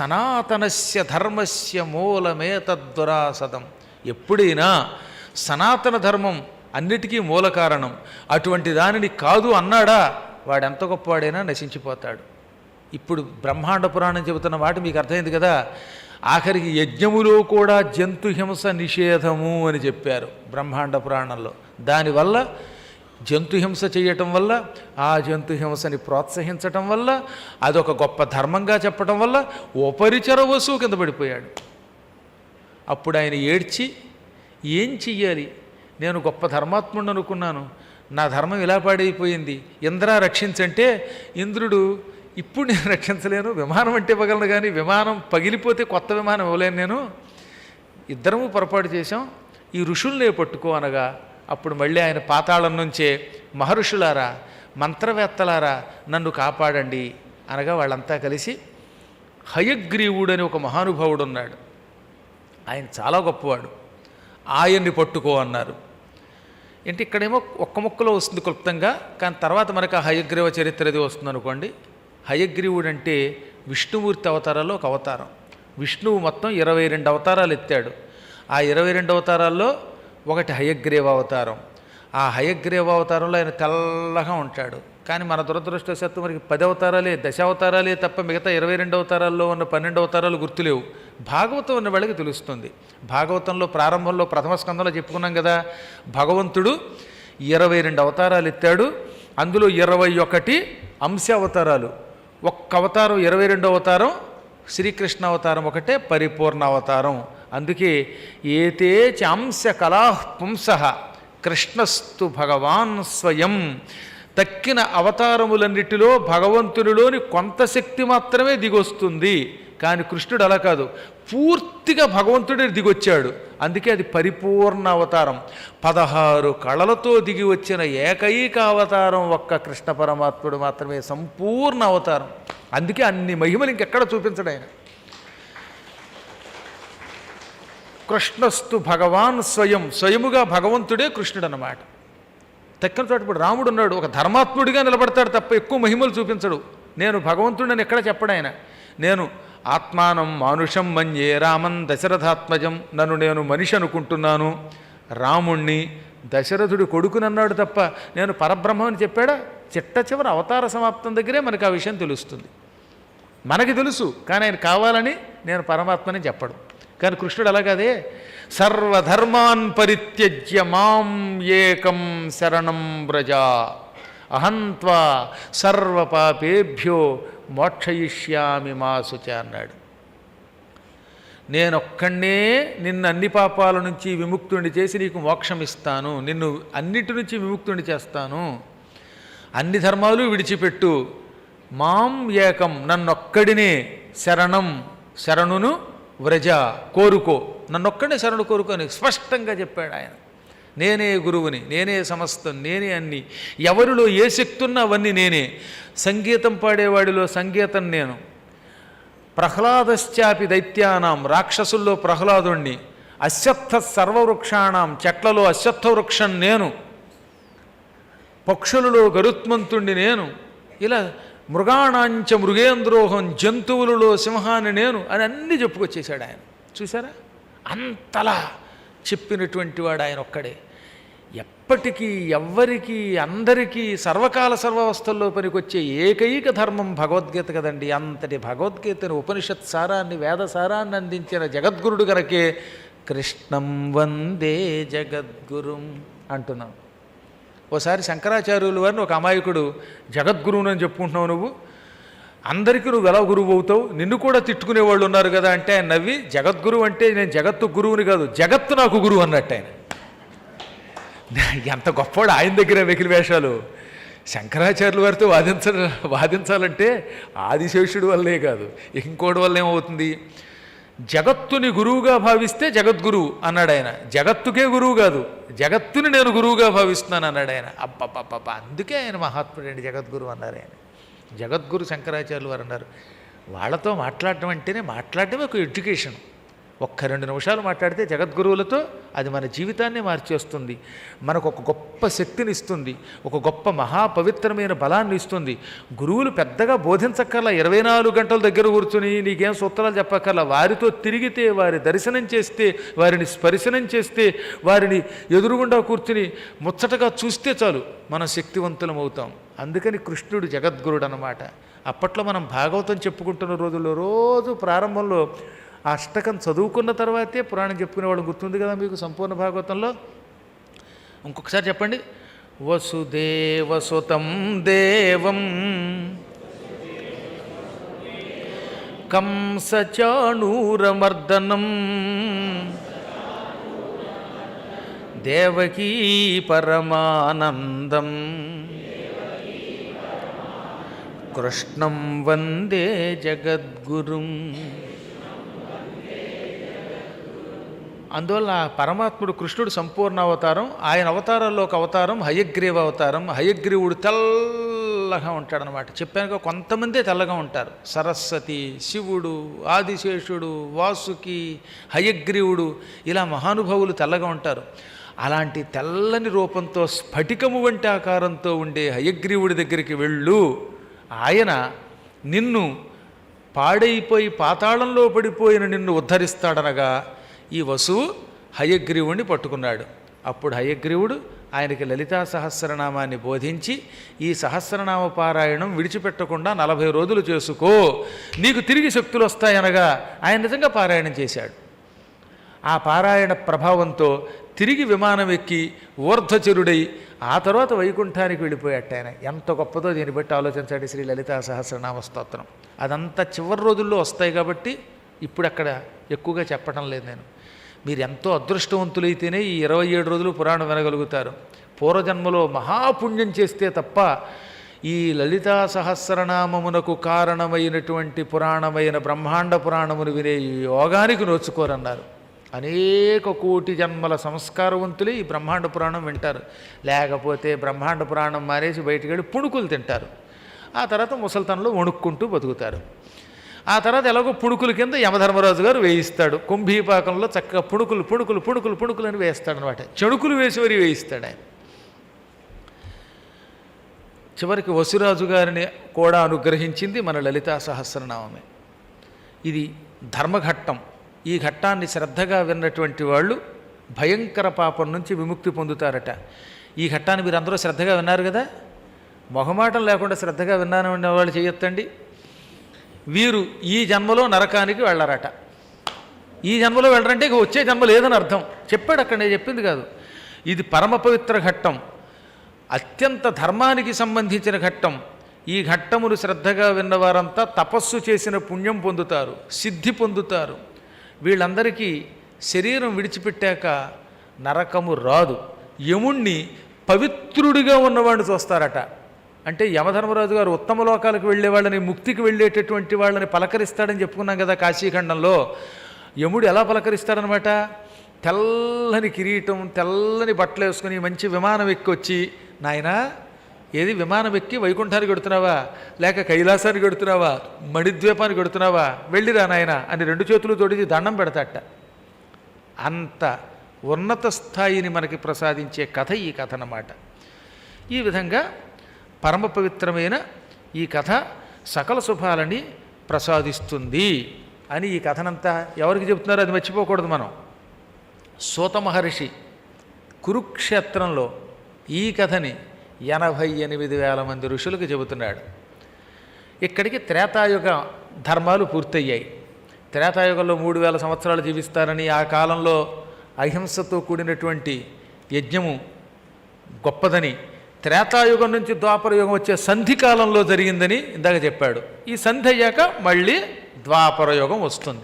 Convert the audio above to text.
సనాతనస్య ధర్మస్య మూలమేతద్దురాసదం. ఎప్పుడైనా సనాతన ధర్మం అన్నిటికీ మూల కారణం. అటువంటి దానిని కాదు అన్నాడా వాడెంత గొప్పవాడైనా నశించిపోతాడు. ఇప్పుడు బ్రహ్మాండ పురాణం చెబుతున్న మాట మీకు అర్థమైంది కదా? ఆఖరికి యజ్ఞములో కూడా జంతు హింస నిషేధము అని చెప్పారు బ్రహ్మాండ పురాణంలో. దానివల్ల జంతు హింస చేయటం వల్ల ఆ జంతు హింసని ప్రోత్సహించటం వల్ల అదొక గొప్ప ధర్మంగా చెప్పటం వల్ల ఉపరిచర వసువు కింద పడిపోయాడు. అప్పుడు ఆయన ఏడ్చి ఏం చెయ్యాలి? నేను గొప్ప ధర్మాత్ముడు అనుకున్నాను. నా ధర్మం ఇలా పాడైపోయింది. ఇంద్ర రక్షించంటే ఇంద్రుడు ఇప్పుడు నేను రక్షించలేను విమానం అంటే ఇవ్వగలను కానీ విమానం పగిలిపోతే కొత్త విమానం ఇవ్వలేను నేను. ఇద్దరము పొరపాటు చేశాం. ఈ ఋషుల్నే పట్టుకో అనగా అప్పుడు మళ్ళీ ఆయన పాతాళం నుంచే మహర్షులారా మంత్రవేత్తలారా నన్ను కాపాడండి. అనగా వాళ్ళంతా కలిసి హయగ్రీవుడు అని ఒక మహానుభావుడు ఉన్నాడు ఆయన చాలా గొప్పవాడు. ఆయన్ని పట్టుకో అన్నారు. ఏంటి ఇక్కడేమో ఒక్క ముక్కలో వస్తుంది క్లుప్తంగా కానీ తర్వాత మనకు ఆ హయగ్రీవ చరిత్రది వస్తుంది అనుకోండి హయగ్రీవుడు అంటే విష్ణుమూర్తి అవతారాల్లో ఒక అవతారం. విష్ణువు మొత్తం ఇరవై రెండు అవతారాలు ఎత్తాడు. ఆ ఇరవై రెండు అవతారాల్లో ఒకటి హయగ్రీవ అవతారం ఆ హయగ్రీవ అవతారంలో ఆయన తెల్లగా ఉంటాడు. కానీ మన దురదృష్టవశాత్తు మనకి పది అవతారాలే దశావతారాలే తప్ప మిగతా ఇరవై రెండు అవతారాల్లో ఉన్న పన్నెండు అవతారాలు గుర్తులేవు. భాగవతం ఉన్న వాళ్ళకి తెలుస్తుంది. భాగవతంలో ప్రారంభంలో ప్రథమ స్కందంలో చెప్పుకున్నాం కదా భగవంతుడు ఇరవై రెండు అవతారాలు ఎత్తాడు. అందులో ఇరవై ఒకటి అంశ అవతారాలు ఒక్క అవతారం ఇరవై రెండు అవతారం శ్రీకృష్ణ అవతారం ఒకటే పరిపూర్ణ అవతారం అందుకే ఏతే చాంశ కళా పుంస కృష్ణస్తు భగవాన్ స్వయం. తక్కిన అవతారములన్నిటిలో భగవంతునిలోని కొంత శక్తి మాత్రమే దిగొస్తుంది. కానీ కృష్ణుడు అలా కాదు పూర్తిగా భగవంతుడే దిగొచ్చాడు. అందుకే అది పరిపూర్ణ అవతారం. పదహారు కళలతో దిగి వచ్చిన ఏకైక అవతారం ఒక్క కృష్ణ పరమాత్ముడు మాత్రమే సంపూర్ణ అవతారం. అందుకే అన్ని మహిమలు ఇంకెక్కడ చూపించడం ఆయన. కృష్ణస్తు భగవాన్ స్వయం. స్వయముగా భగవంతుడే కృష్ణుడు అన్నమాట తక్కిన చోట ఇప్పుడు రాముడు ఉన్నాడు. ఒక ధర్మాత్ముడిగా నిలబడతాడు తప్ప ఎక్కువ మహిమలు చూపించడు. నేను భగవంతుడని ఎక్కడ చెప్పడు ఆయన. నేను ఆత్మానం మానుషం మన్యే రామన్ దశరథాత్మజం. నన్ను నేను మనిషి అనుకుంటున్నాను. రాముణ్ణి దశరథుడి కొడుకునన్నాడు తప్ప నేను పరబ్రహ్మ అని చెప్పాడా? చిట్ట చివరి అవతార సమాప్తం దగ్గరే మనకు ఆ విషయం తెలుస్తుంది. మనకి తెలుసు కానీ ఆయన కావాలని నేను పరమాత్మని చెప్పడు. కానీ కృష్ణుడు అలాగదే సర్వధర్మాన్ పరిత్యజ్య మాం ఏకం శరణం వ్రజ అహంత్వా సర్వపాపేభ్యో మోక్షయిష్యామి మాసుచ అన్నాడు. నేనొక్కడే నిన్ను అన్ని పాపాల నుంచి విముక్తుని చేసి నీకు మోక్షం ఇస్తాను నిన్ను అన్నిటి నుంచి విముక్తుని చేస్తాను. అన్ని ధర్మాలు విడిచిపెట్టు. మాం ఏకం నన్నొక్కడినే శరణం శరణును వ్రజ కోరుకో. నన్నొక్కడే శరణు కోరుకొని స్పష్టంగా చెప్పాడు ఆయన. నేనే గురువుని నేనే సమస్తం నేనే అన్ని. ఎవరిలో ఏ శక్తి ఉన్నా అవన్నీ నేనే. సంగీతం పాడేవాడిలో సంగీతం నేను. ప్రహ్లాదశ్చాపి దైత్యానాం రాక్షసుల్లో ప్రహ్లాదుణ్ణి. అశ్వత్థ సర్వవృక్షాణం చెట్లలో అశ్వత్థ వృక్షం నేను. పక్షులలో గరుత్మంతుణ్ణి నేను. ఇలా మృగాణాంచ మృగేంద్రోహం జంతువులలో సింహాన్ని నేను అని అన్నీ చెప్పుకొచ్చేశాడు ఆయన. చూసారా అంతలా చెప్పినటువంటి వాడు ఆయన ఒక్కడే. ఎప్పటికీ ఎవ్వరికీ అందరికీ సర్వకాల సర్వావస్థల్లో పనికొచ్చే ఏకైక ధర్మం భగవద్గీత కదండి. అంతటి భగవద్గీతను ఉపనిషత్ సారాన్ని వేద సారాన్ని అందించిన జగద్గురుడు కనుకే కృష్ణం వందే జగద్గురుం అంటున్నాం. ఓసారి శంకరాచార్యుల వారిని ఒక అమాయకుడు జగద్గురువును అని చెప్పుకుంటున్నావు నువ్వు. అందరికీ నువ్వు ఎలా గురువు అవుతావు? నిన్ను కూడా తిట్టుకునే వాళ్ళు ఉన్నారు కదా అంటే ఆయన నవ్వి జగద్గురువు అంటే నేను జగత్తు గురువుని కాదు జగత్తు నాకు గురువు అన్నట్టు ఆయన. ఎంత గొప్పవాడు ఆయన దగ్గర వెకిలి వేషాలు. శంకరాచార్యుల వారితో వాదించ వాదించాలంటే ఆదిశేషుడు వల్లే కాదు ఇంకోటి వల్ల ఏమవుతుంది? జగత్తుని గురువుగా భావిస్తే జగద్గురువు అన్నాడు ఆయన. జగత్తుకే గురువు కాదు జగత్తుని నేను గురువుగా భావిస్తున్నాను అన్నాడు ఆయన. అబ్బబ్బబ్బబ్బ అందుకే ఆయన మహాత్ముడండి జగద్గురువు అన్నారు ఆయన. జగద్గురు శంకరాచార్యులు వారు అన్నారు వాళ్ళతో మాట్లాడటం అంటేనే మాట్లాడడం ఒక ఎడ్యుకేషన్. ఒక్క రెండు నిమిషాలు మాట్లాడితే జగద్గురువులతో అది మన జీవితాన్ని మార్చేస్తుంది. మనకు ఒక గొప్ప శక్తిని ఇస్తుంది. ఒక గొప్ప మహాపవిత్రమైన బలాన్ని ఇస్తుంది. గురువులు పెద్దగా బోధించక్కర్లా ఇరవై నాలుగు గంటల దగ్గర కూర్చుని నీకేం సూత్రాలు చెప్పక్కర్లా? వారితో తిరిగితే వారి దర్శనం చేస్తే వారిని స్పర్శనం చేస్తే వారిని ఎదురుగుండా కూర్చుని ముచ్చటగా చూస్తే చాలు మనం శక్తివంతులం అవుతాం. అందుకని కృష్ణుడు జగద్గురుడు అన్నమాట అప్పట్లో మనం భాగవతం చెప్పుకుంటున్న రోజుల్లో రోజు ప్రారంభంలో ఆ అష్టకం చదువుకున్న తర్వాతే పురాణం చెప్పుకునే వాళ్ళు గుర్తుంది కదా మీకు సంపూర్ణ భాగవతంలో? ఇంకొకసారి చెప్పండి. వసుదేవసుతం దేవం కంసచాణూరమర్దనం దేవకీ పరమానందం కృష్ణం వందే జగద్గురుం అందువల్ల పరమాత్ముడు కృష్ణుడు సంపూర్ణ అవతారం ఆయన అవతారాల్లో ఒక అవతారం హయగ్రీవ అవతారం. హయగ్రీవుడు తెల్లగా ఉంటాడనమాట చెప్పానుగా కొంతమందే తెల్లగా ఉంటారు. సరస్వతి శివుడు ఆదిశేషుడు వాసుకి హయగ్రీవుడు ఇలా మహానుభావులు తెల్లగా ఉంటారు. అలాంటి తెల్లని రూపంతో స్ఫటికము వంటి ఆకారంతో ఉండే హయగ్రీవుడి దగ్గరికి వెళ్ళు. ఆయన నిన్ను పాడైపోయి పాతాళంలో పడిపోయిన నిన్ను ఉద్ధరిస్తాడనగా ఈ వసువు హయగ్రీవుణ్ణి పట్టుకున్నాడు. అప్పుడు హయగ్రీవుడు ఆయనకి లలితా సహస్రనామాన్ని బోధించి ఈ సహస్రనామ పారాయణం విడిచిపెట్టకుండా నలభై రోజులు చేసుకో నీకు తిరిగి శక్తులు వస్తాయనగా ఆయన నిజంగా పారాయణం చేశాడు. ఆ పారాయణ ప్రభావంతో తిరిగి విమానం ఎక్కి ఊర్ధ్వచరుడై ఆ తర్వాత వైకుంఠానికి వెళ్ళిపోయాట ఆయన. ఎంత గొప్పదో దీన్ని బట్టి ఆలోచించండి శ్రీ లలితా సహస్రనామ స్తోత్రం. అదంతా చివరి రోజుల్లో వస్తాయి కాబట్టి ఇప్పుడు అక్కడ ఎక్కువగా చెప్పడం లేదు నేను. మీరు ఎంతో అదృష్టవంతులైతేనే ఈ ఇరవై ఏడు రోజులు పురాణం వినగలుగుతారు. పూర్వజన్మలో మహాపుణ్యం చేస్తే తప్ప ఈ లలితా సహస్రనామమునకు కారణమైనటువంటి పురాణమైన బ్రహ్మాండ పురాణమును వినే ఈ యోగానికి నోచుకోరన్నారు. అనేక కోటి జన్మల సంస్కారవంతులే ఈ బ్రహ్మాండ పురాణం వింటారు. లేకపోతే బ్రహ్మాండ పురాణం మానేసి బయటికి వెళ్ళి పుణుకులు తింటారు. ఆ తర్వాత ముసల్తనంలో వణుక్కుంటూ బతుకుతారు. ఆ తర్వాత ఎలాగో పుణుకుల కింద యమధర్మరాజు గారు వేయిస్తాడు. కుంభీపాకంలో చక్కగా పుణుకులు పుణుకులు పుణుకులు పుణుకులు అని వేస్తాడు అనమాట చెడుకులు వేసి వరి వేయిస్తాడు ఆయన. చివరికి వసురాజు గారిని కూడా అనుగ్రహించింది మన లలితా సహస్రనామమే ఇది ధర్మఘట్టం. ఈ ఘట్టాన్ని శ్రద్ధగా విన్నటువంటి వాళ్ళు భయంకర పాపం నుంచి విముక్తి పొందుతారట. ఈ ఘట్టాన్ని మీరు అందరూ శ్రద్ధగా విన్నారు కదా? మొహమాటం లేకుండా శ్రద్ధగా విన్నాను వాళ్ళు చేయొత్తండి. వీరు ఈ జన్మలో నరకానికి వెళ్ళరట. ఈ జన్మలో వెళ్ళరంటే ఇక వచ్చే జన్మ లేదని అర్థం. చెప్పాడు అక్కడ నేను చెప్పింది కాదు. ఇది పరమ పవిత్ర ఘట్టం. అత్యంత ధర్మానికి సంబంధించిన ఘట్టం. ఈ ఘట్టమును శ్రద్ధగా విన్నవారంతా తపస్సు చేసిన పుణ్యం పొందుతారు సిద్ధి పొందుతారు. వీళ్ళందరికీ శరీరం విడిచిపెట్టాక నరకము రాదు. యముణ్ణి పవిత్రుడిగా ఉన్నవాడిని చూస్తారట. అంటే యమధర్మరాజు గారు ఉత్తమ లోకాలకు వెళ్ళే వాళ్ళని ముక్తికి వెళ్ళేటటువంటి వాళ్ళని పలకరిస్తాడని చెప్పుకున్నాం కదా కాశీఖండంలో. యముడు ఎలా పలకరిస్తాడనమాట? తెల్లని కిరీటం తెల్లని బట్టలు వేసుకుని మంచి విమానం ఎక్కి వచ్చి నాయనా ఏది విమానం ఎక్కి వైకుంఠానికి పెడుతున్నావా లేక కైలాసానికి పెడుతున్నావా మణిద్వీపానికి పెడుతున్నావా వెళ్ళిరా నాయన అని రెండు చేతులు తోడిచి దండం పెడతాట అంత ఉన్నత స్థాయిని మనకి ప్రసాదించే కథ ఈ కథ అన్నమాట ఈ విధంగా పరమ పవిత్రమైన ఈ కథ సకల శుభాలని ప్రసాదిస్తుంది అని ఈ కథనంతా ఎవరికి చెబుతున్నారో అది మర్చిపోకూడదు మనం. సూత మహర్షి కురుక్షేత్రంలో ఈ కథని ఎనభై ఎనిమిది వేల మంది ఋషులకు చెబుతున్నాడు. ఇక్కడికి త్రేతాయుగ ధర్మాలు పూర్తయ్యాయి. త్రేతాయుగంలో మూడు వేల సంవత్సరాలు జీవిస్తారని ఆ కాలంలో అహింసతో కూడినటువంటి యజ్ఞము గొప్పదని త్రేతాయుగం నుంచి ద్వాపరయుగం వచ్చే సంధి కాలంలో జరిగిందని ఇందాక చెప్పాడు. ఈ సంధి అయ్యాక మళ్ళీ ద్వాపరయుగం వస్తుంది.